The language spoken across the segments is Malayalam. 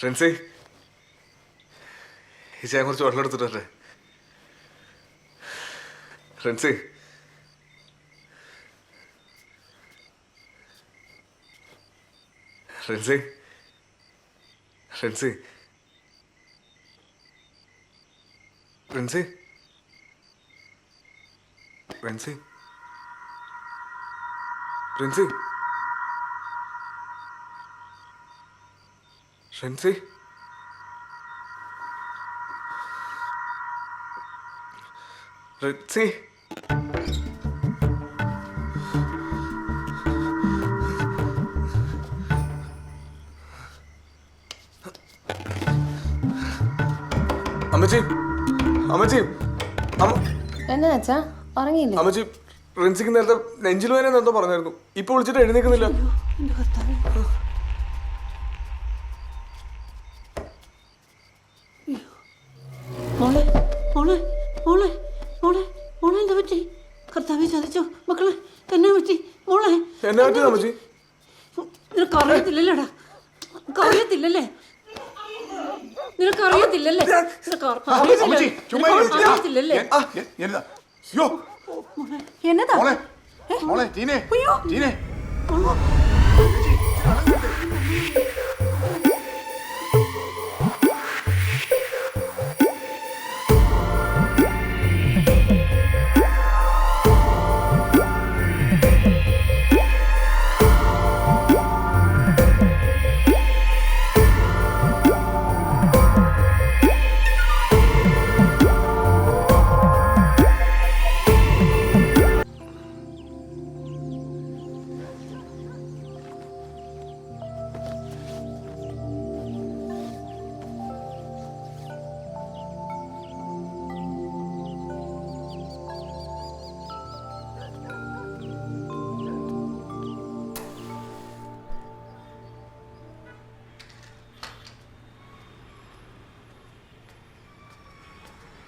ഷെൻസി ഈച്ചയെ കുറച്ച് വെള്ളം എടുത്തിട്ടേ ഷെൻസി ഷെൻസി ഷെൻസി ഷെൻസി ഷെൻസി ഷെൻസി ഫ്രണ്ട്സേ റിത്സി അമ്മച്ചി അമ്മച്ചി അമ്മ എന്നാ അച്ഛാ? ഉറങ്ങിയില്ലേ? അമ്മച്ചി റിൻസിക്ക് നേരത്തെ നെഞ്ചിൽ വേന എന്തോ പറഞ്ഞായിരുന്നു. ഇപ്പൊ വിളിച്ചിട്ട് എഴുന്നേക്കുന്നില്ല മോളെ എന്നെ പറ്റി അമ്മച്ചി നിനക്കറിയത്തില്ലല്ലോടാ അറിയത്തില്ലല്ലേ? നിനക്കറിയത്തില്ലല്ലേ അറിയത്തില്ലല്ലേ എന്നതാ? മോളെ മോളെ ടീനെ ടീനെ.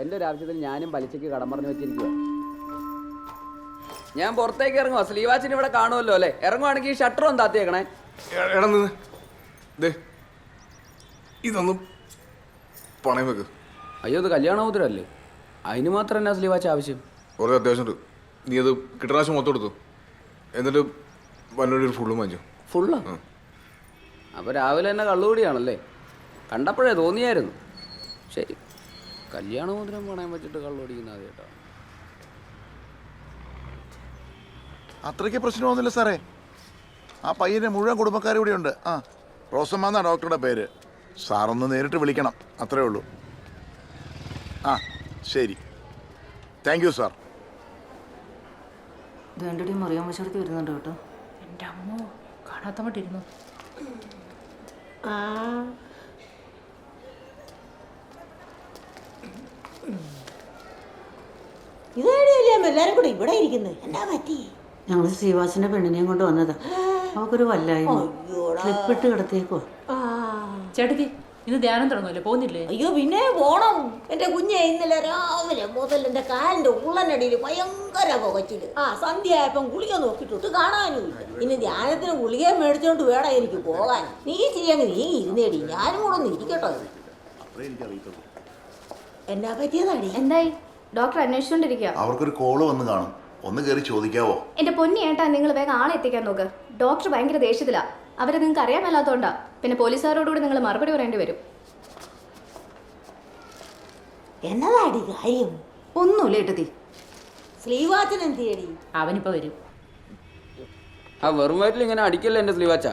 എന്റെ ഒരു ആവശ്യത്തിന് ഞാനും പലിശയ്ക്ക് കടം പറഞ്ഞു വെച്ചിരിക്കുക ഞാൻ പുറത്തേക്ക് ഇറങ്ങുവാ. സ്ലീവാച്ചിന് ഇവിടെ കാണുമല്ലോ അല്ലേ? ഇറങ്ങുവാണെങ്കിൽ ഈ ഷട്ടർ ഒന്ന് താത്തിയേക്കണേ എടാ നിന്ന്. ദേ ഇതൊന്നും പണയം വെക്ക്. അയ്യോ ഇത് കല്യാണമോതിരല്ലേ അതിന് മാത്രം എന്നാ സ്ലീവാച്ച് ആവശ്യം? കുറേ അത്യാവശ്യമുണ്ട്. നീ അത് പ്രാവശ്യം മൊത്തം എടുത്തു. എന്നിട്ട് വല്ലൊരു ഒരു ഫുള്ളും വാങ്ങിച്ചു. ഫുള്ളാ? അപ്പോൾ രാവിലെ തന്നെ കള്ളുകൂടിയാണല്ലേ? കണ്ടപ്പോഴേ തോന്നിയായിരുന്നു. ശരി. കല്യാണമോതിരം പണയം വെച്ചിട്ട് കള്ളുപിടിക്കുന്ന ആദ്യമായിട്ടാണ് അത്രയ്ക്ക് പ്രശ്നമൊന്നുമില്ല സാറേ. ആ പയ്യന്റെ മുഴുവൻ കുടുംബക്കാരും ഇവിടെ ഉണ്ട് ആ റോസമ്മ എന്നാ ഡോക്ടറുടെ പേര്. സാറൊന്ന് നേരിട്ട് വിളിക്കണം. അത്രേ ഉള്ളൂ. ആ ശരി. താങ്ക് യു സാർ വേണ്ടടി മറിയാൻ വശടുത്ത് വരുന്നുണ്ട് കേട്ടോ. എന്റെ അമ്മോ കാണാത്ത മട്ടിരുന്നു ഇതേടിയല്ലേ എല്ലാരും കൂടെ ഇവിടെ ഇരിക്കുന്നത് എന്നാ പറ്റി? ഞങ്ങൾ ശ്രീവാസിന്റെ പെണ്ണിനെയും കൊണ്ട് വന്നതാ. അവക്കൊരു വല്ലായ്മ. ക്ലിപ്പിട്ട് കിടത്തിയേക്കോ ആ. ചേട്ടത്തി ഇന്ന് ധ്യാനം തുടങ്ങുമല്ലോ പോകുന്നില്ലേ അയ്യോ പിന്നെ പോണം. എന്റെ കുഞ്ഞെ ഇന്നലെ രാവിലെ മുതൽ എന്റെ കാലിന്റെ ഉള്ളനടിയിൽ ഭയങ്കര പുകച്ചിൽ. ആ സന്ധ്യ ആയപ്പം ഗുളിക കാണാനും കാണാനുമില്ല ഇനി ധ്യാനത്തിന് ഗുളിക മേടിച്ചോണ്ട് വേണം എനിക്ക് പോകാൻ. നീ ചെയ്യാൻ നീ ഇരുന്നേടി. ഞാനും കൂടെ ഒന്ന് ഇരിക്കട്ടോ. എന്നാ പറ്റിയതാടി എന്തായി? ഡോക്ടർ അന്വേഷിച്ചോണ്ടിരിക്കുക അവർക്കൊരു കോൾ വന്ന് കാണും. ഒന്ന് കയറി ചോദിക്കാവോ? എന്റെ പൊന്നി ഏട്ടാ നിങ്ങൾ വേഗം ആളെ എത്തിക്കാൻ നോക്ക്. ഡോക്ടർ ഭയങ്കര ദേഷ്യത്തിലാ. അവരെ നിങ്ങൾക്ക് അറിയാൻ മേലാത്തോണ്ടാ പിന്നെ പോലീസുകാരോടുകൂടി നിങ്ങൾ മറുപടി പറയേണ്ടി വരും. എന്നതാടി കാര്യം? ഒന്നുമില്ല ഏട്ടത്തി. സ്ലീവാച്ചൻ എന്തിയടി? അവനിപ്പോ വരും. ആ വെറും വയറ്റിൽ ഇങ്ങനെ അടിക്കല്ലേ എന്റെ സ്ലീവാച്ച?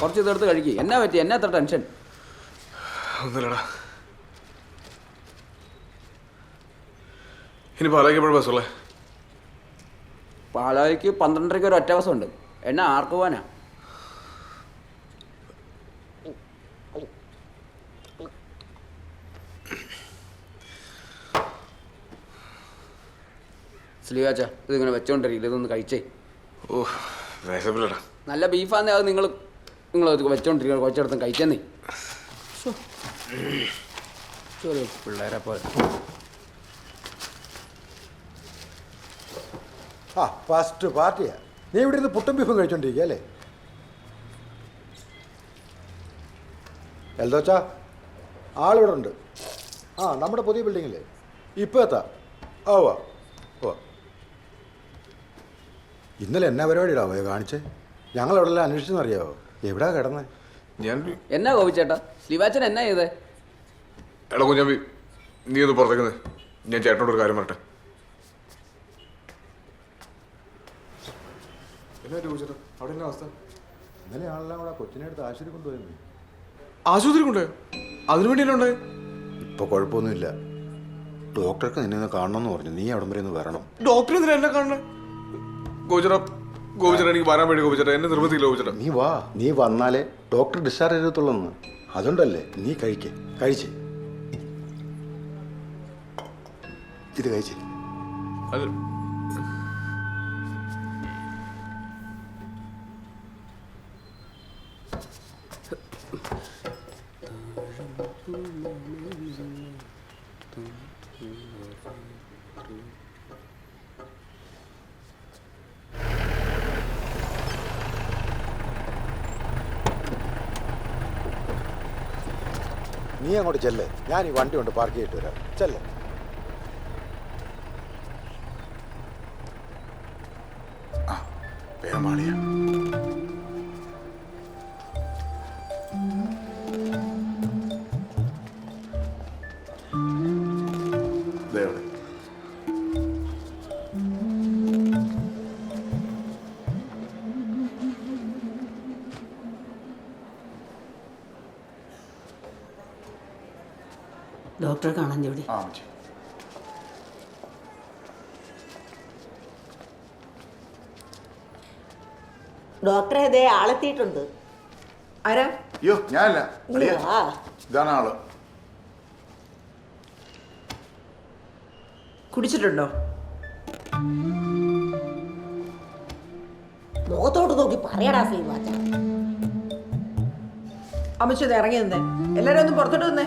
കുറച്ച് ഇതെടുത്ത് കഴിക്കുക എന്നാ പറ്റി? എന്നാ അത്ര ടെൻഷൻ? ഒന്നുമില്ലടാ. ഇനി പാലായിക്ക് എപ്പോഴും ബസ്സുള്ളേ പാലായിക്ക് പന്ത്രണ്ടരയ്ക്ക് ഒരു ഒറ്റ ബസ്സുണ്ട് എന്നാ ആർക്ക് പോവാനാ? സ്ലീവാച്ച ഇതിങ്ങനെ വെച്ചോണ്ടിരിക്കില്ല ഇതൊന്ന് കഴിച്ചേ. ഓ വിശപ്പില്ലടാ നല്ല ബീഫാന്നേ അത് നിങ്ങൾ നിങ്ങൾ വെച്ചോണ്ടിരിക്കുക കുറച്ചിടത്തും കഴിച്ചെന്നേ. പിള്ളേരെ പോലെ. ആ ഫസ്റ്റ് പാർട്ടിയാ നീ ഇവിടെ ഇരുന്ന് പുട്ടും ബീഫും കഴിച്ചോണ്ടിരിക്കുക അല്ലേ? എൽദോച്ചാ ആളിവിടെ ഉണ്ട് ആ നമ്മുടെ പുതിയ ബിൽഡിങ്ങില്ലേ? ഇപ്പോൾ എത്താ. ആ വാ ഉവ്വ. ഇന്നലെ എന്നാ പരിപാടിയിടാ പോയ കാണിച്ചേ? ഞങ്ങൾ അവിടെ എല്ലാം അന്വേഷിച്ചെന്നറിയാവോ? എവിടാ കിടന്നേ? ഞാൻ എന്നാ കോപിച്ചേട്ടാ സ്ലീവാച്ചൻ എന്നാ ചെയ്തേ? എടാ കുഞ്ഞാമ്പി നീ ഒന്ന് പുറത്തേക്കുന്നത് ഞാൻ ചേട്ടനോട് ഒരു കാര്യം പറട്ടെ ചോദിച്ചേട്ടാ അവിടെ എന്നാ അവസ്ഥ? ഇന്നലെ ആളെല്ലാം കൂടെ കൊച്ചിനെ എടുത്ത് ആശുപത്രി കൊണ്ടുപോയിരുന്നു ആശുപത്രി കൊണ്ടുപോയോ? അതിനു വേണ്ടി എന്നെ ഉണ്ടായി ഇപ്പോൾ കുഴപ്പമൊന്നുമില്ല. ഡോക്ടർക്ക് നിന്നെ ഒന്ന് കാണണമെന്ന് പറഞ്ഞു. നീ അവിടം വരെ ഒന്ന് വരണം. ഡോക്ടർ എന്തിനാ എന്നെ കാണണേ? ഗോചറ ഗോപിച്ചേട്ടാ എനിക്ക് വരാൻ വേണ്ടി ഗോപിച്ചേട്ടാ. എന്നെ നിർബന്ധിക്കില്ല ഗോപിച്ചേട്ടാ. നീ വാ. നീ വന്നാലേ ഡോക്ടർ ഡിസ്ചാർജ് ചെയ്തത്തുള്ളൂ അതുകൊണ്ടല്ലേ നീ കഴിക്ക. കഴിച്ച്. ഇത് കഴിച്ചേ. അത് നീ അങ്ങോട്ട് ചെല്ലേ. ഞാൻ ഈ വണ്ടി കൊണ്ട് പാർക്ക് ചെയ്തിട്ട് വരാം. ചെല്ലേ. പേമാളിയാ ഡോക്ടറെ കാണാൻ ഇവിടെ ആ അമ്മച്ചി ഡോക്ടറെ ഇതേ ആളെത്തിയിട്ടുണ്ട്. ആരാ? അയ്യോ ഞാനല്ല. അളിയ ആ. ഇതാണ് ആൾ. കുടിച്ചിട്ടുണ്ടോ? മുഖത്തോട്ട് നോക്കി പറയടാ ശ്രീവാച്ച അമ്മച്ചത് ഇറങ്ങി നിന്നേ എല്ലാരും ഒന്ന് പുറത്തോട്ട് നിന്നേ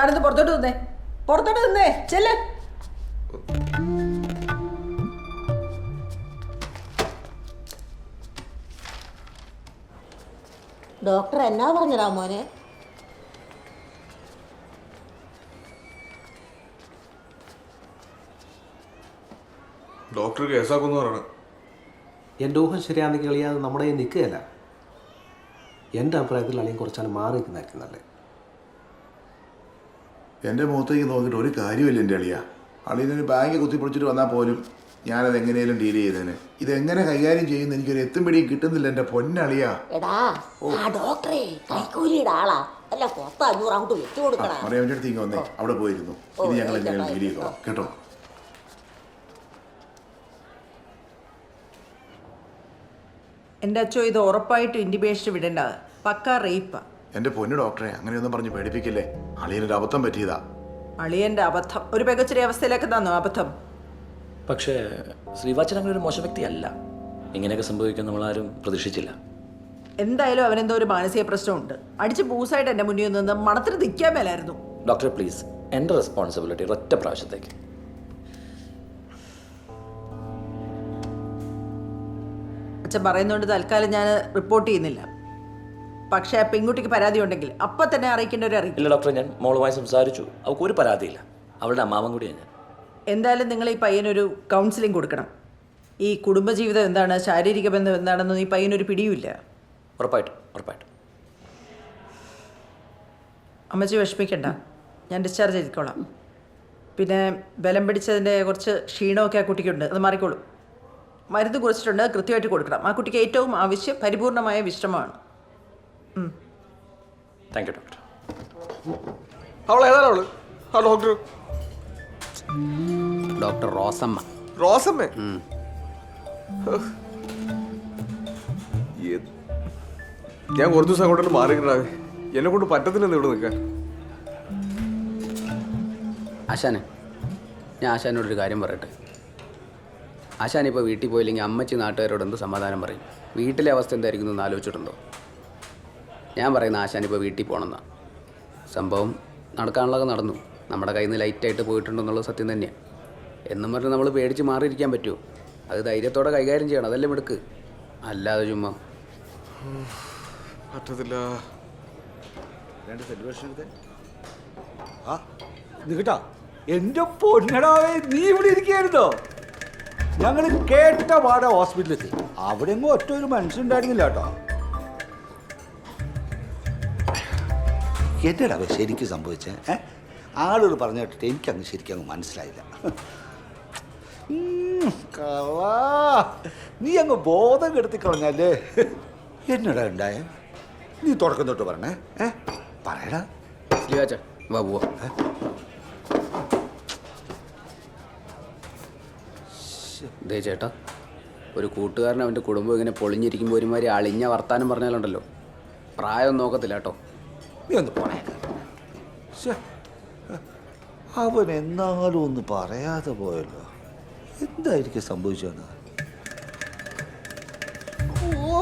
താനൊന്ന് പുറത്തോട്ട് നിന്നേ പുറത്തോട്ട് നിന്നേ ചെല്ലേ. ഡോക്ടർ എന്നാ പറഞ്ഞതാ മോനെ? ഡോക്ടർ കേസാക്കുന്നു പറയണം. എന്റെ ഊഹം ശരിയാണെങ്കിൽ കളിയാതെ അത് നമ്മുടെ കയ്യിൽ നിൽക്കുകയല്ല. എന്റെ അഭിപ്രായത്തിൽ അളിയും കുറച്ചാണ് മാറി നിൽക്കുന്നതായിരിക്കും നല്ലത്. എന്റെ മുഖത്തേക്ക് നോക്കിയിട്ട് ഒരു കാര്യമില്ല എന്റെ അളിയ. അളിയനൊരു ബാങ്ക് കുത്തിപ്പൊളിച്ചിട്ട് വന്നാൽ പോലും ഞാനത് എങ്ങനെയും ഡീൽ ചെയ്തേനെ. ഇതെങ്ങനെ കൈകാര്യം ചെയ്യുന്ന എനിക്കൊരു എത്തും പിടിയും കിട്ടുന്നില്ല എന്റെ പൊന്നളിയ. എടാ ആ ഡോക്ടറെ കൈക്കൂലിയുടെ ആളാ. അല്ല പത്ത് അഞ്ഞൂറ് വെച്ചു കൊടുക്കടാ മറിയാമ്മന്റെ അടുത്ത് വന്നേ. അവിടെ പോയിരുന്നു. ഇത് ഞങ്ങൾ എങ്ങനെ ഡീൽ ചെയ്തോ കേട്ടോ? എന്റെ അച്ഛോ ഇത് ഉറപ്പായിട്ടും ഇൻഡിബേഷൻ വിടേണ്ടത്. പക്ക റേപ്പാ എന്റെ പൊന്നു ഡോക്ടറെ അങ്ങനെയൊന്നും പറഞ്ഞ് പേടിപ്പിക്കില്ലേ? അളിയനൊരു അബദ്ധം പറ്റിയതാ. അളിയന്റെ അബദ്ധം. ഒരു പെകച്ചൊരു അവസ്ഥയിലേക്ക് തന്നോ അബദ്ധം? പക്ഷേ ശ്രീവാച്ചൻ അങ്ങനെ ഒരു മോശം വ്യക്തിയല്ല. ഇങ്ങനെയൊക്കെ സംഭവിക്കാൻ നമ്മളാരും പ്രതീക്ഷിച്ചില്ല. എന്തായാലും അവനെന്തോ ഒരു മാനസിക പ്രശ്നമുണ്ട്. അടിച്ച് പൂസായിട്ട് എന്റെ മുന്നിൽ നിന്ന് മണത്തിന് നിൽക്കാൻ മേലായിരുന്നു. ഡോക്ടർ പ്ലീസ് എന്റെ റെസ്പോൺസിബിലിറ്റി ഒറ്റ പ്രാവശ്യത്തേക്ക്. അച്ഛൻ പറയുന്നതുകൊണ്ട് തൽക്കാലം ഞാൻ റിപ്പോർട്ട് ചെയ്യുന്നില്ല. പക്ഷേ പെൺകുട്ടിക്ക് പരാതി ഉണ്ടെങ്കിൽ അപ്പൊ തന്നെ അറിയിക്കേണ്ടവരെ അറിയിക്കും. ഇല്ല ഡോക്ടർ ഞാൻ മോളുമായി സംസാരിച്ചു. അവൾക്ക് ഒരു പരാതിയില്ല. അവളുടെ അമ്മാവൻ കൂടിയാണ് ഞാൻ. എന്തായാലും നിങ്ങൾ ഈ പയ്യനൊരു കൗൺസിലിംഗ് കൊടുക്കണം. ഈ കുടുംബജീവിതം എന്താണ് ശാരീരിക ബന്ധം എന്താണെന്നൊന്നും ഈ പയ്യനൊരു പിടിയുമില്ല. ഉറപ്പായിട്ടും ഉറപ്പായിട്ടും. അമ്മച്ചി വിഷമിക്കണ്ട. ഞാൻ ഡിസ്ചാർജ് ചെയ്തിക്കോളാം പിന്നെ ബലം പിടിച്ചതിന്റെ കുറച്ച് ക്ഷീണമൊക്കെ ആ കുട്ടിക്കുണ്ട്. അത് മാറിക്കോളും. മരുന്ന് കുറിച്ചിട്ടുണ്ട്. കൃത്യമായിട്ട് കൊടുക്കണം. ആ കുട്ടിക്ക് ഏറ്റവും ആവശ്യം പരിപൂർണമായ വിശ്രമമാണ്. താങ്ക് യു ഡോക്ടർ അവൾ ഏതാണ് അവൾ? ആ ഡോക്ടർ? ഡോക്ടർ റോസമ്മ. റോസമ്മേ? ഞാൻ കുറച്ച് ദിവസം അങ്ങോട്ട് മാറിയിട്ടാവേ എന്നെ കൊണ്ട് പറ്റത്തില്ലെന്ന് ഇവിടെ നിൽക്കാൻ. ആശാനെ ഞാൻ ആശാനോടൊരു കാര്യം പറയട്ടെ. ആശാൻ ഇപ്പോൾ വീട്ടിൽ പോയില്ലെങ്കിൽ അമ്മച്ചി നാട്ടുകാരോട് എന്ത് സമാധാനം പറയും? വീട്ടിലെ അവസ്ഥ എന്തായിരിക്കും എന്ന് ആലോചിച്ചിട്ടുണ്ടോ? ഞാൻ പറയുന്ന ആശാൻ ഇപ്പോൾ വീട്ടിൽ പോകണമെന്നാ. സംഭവം നടക്കാനുള്ളതൊക്കെ നടന്നു. നമ്മുടെ കയ്യിൽ നിന്ന് ലൈറ്റായിട്ട് പോയിട്ടുണ്ടെന്നുള്ളത് സത്യം തന്നെയാണ് എന്നും പറഞ്ഞ് നമ്മൾ പേടിച്ച് മാറിയിരിക്കാൻ പറ്റുമോ അത് ധൈര്യത്തോടെ കൈകാര്യം ചെയ്യണം. അതല്ലേ മിടുക്ക്. അല്ലാതെ ചുമ്മാ. പറ്റത്തില്ല. രണ്ട് സെലിബ്രേഷൻ ആ ഇത് കേട്ടാ. എന്റെ പൊന്നടാവേ നീ ഇവിടെ ഇരിക്കുകയായിരുന്നോ? ഞങ്ങൾ കേട്ട പാടെ ഹോസ്പിറ്റലിൽ അവിടെ എങ്ങും ഒറ്റ ഒരു മനുഷ്യനുണ്ടായിരുന്നില്ല കേട്ടോ. എന്നടാ ശരിക്കും സംഭവിച്ചേ. ഏ? ആളോട് പറഞ്ഞു കേട്ടിട്ട് എനിക്കങ്ങ് ശരിക്കും അങ്ങ് മനസ്സിലായില്ല. നീ അങ്ങ് ബോധം കെടുത്തി കളഞ്ഞല്ലേ? എന്നടാ ഉണ്ടായ? നീ തുടക്കം തൊട്ട് പറഞ്ഞേ ഏ? പറയടാ. സ്ലീവാച്ച വാ ദേ ചേട്ടാ ഒരു കൂട്ടുകാരൻ അവന്റെ കുടുംബം ഇങ്ങനെ പൊളിഞ്ഞിരിക്കുമ്പോൾ ഒരുമാതിരി അളിഞ്ഞ വർത്താനം പറഞ്ഞാലുണ്ടല്ലോ. പ്രായം നോക്കത്തില്ല കേട്ടോ. നീ ഒന്ന് പോണേ അവൻ എന്നാലും ഒന്ന് പറയാതെ പോയല്ലോ. എന്തായിരിക്കും സംഭവിച്ചതെന്ന്? ഓ.